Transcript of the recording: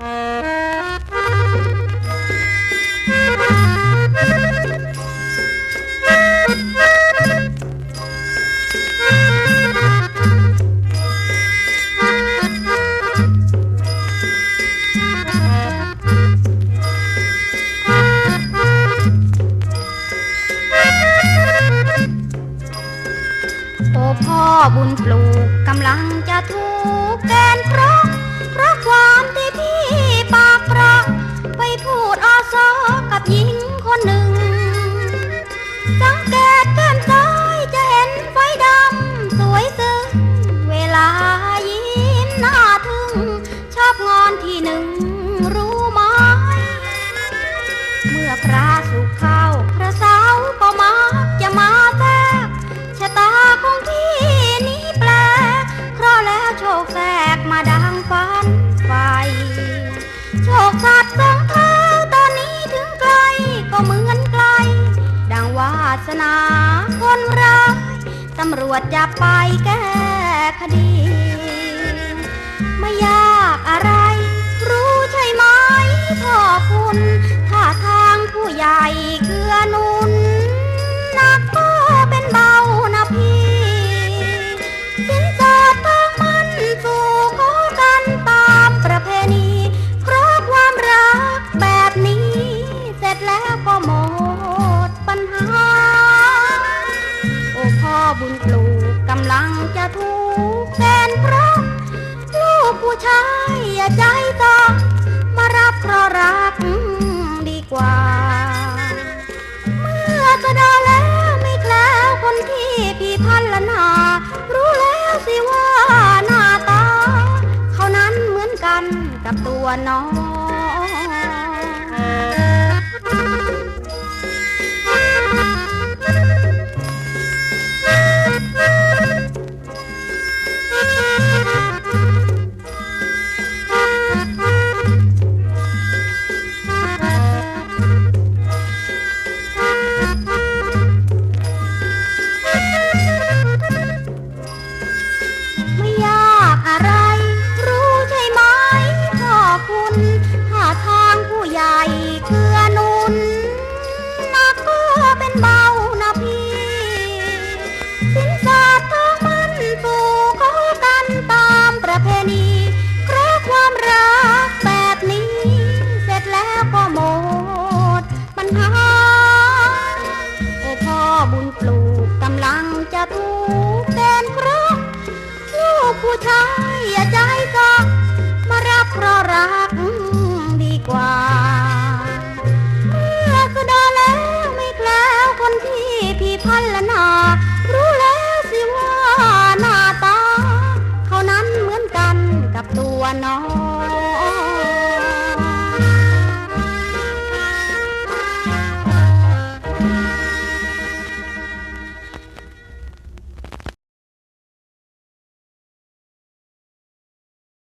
โอ้พ่อบุญปลูกกำลังจะถูกแกนเพราะ งค นาคนร้ายตำรวจจะไปแก้คดี ไม่ยากอะไร รู้ใช่ไหมพ่อคุณท่าทางผู้ใหญ่ บุญปลูกกำลังจะถูกแฟนเพราะลูกผู้ชายอย่าใจต่อมารับเพราะรักดีกว่า เมื่อสะดอแล้วไม่แคล้วคนที่พี่พันละนา รู้แล้วสิว่าหน้าตา เขานั้นเหมือนกันกับตัวน้อง บุญปลูกกำลังจะถูกแดนเพราะลูกผู้ชายอย่าใจก็มารับเพราะรัก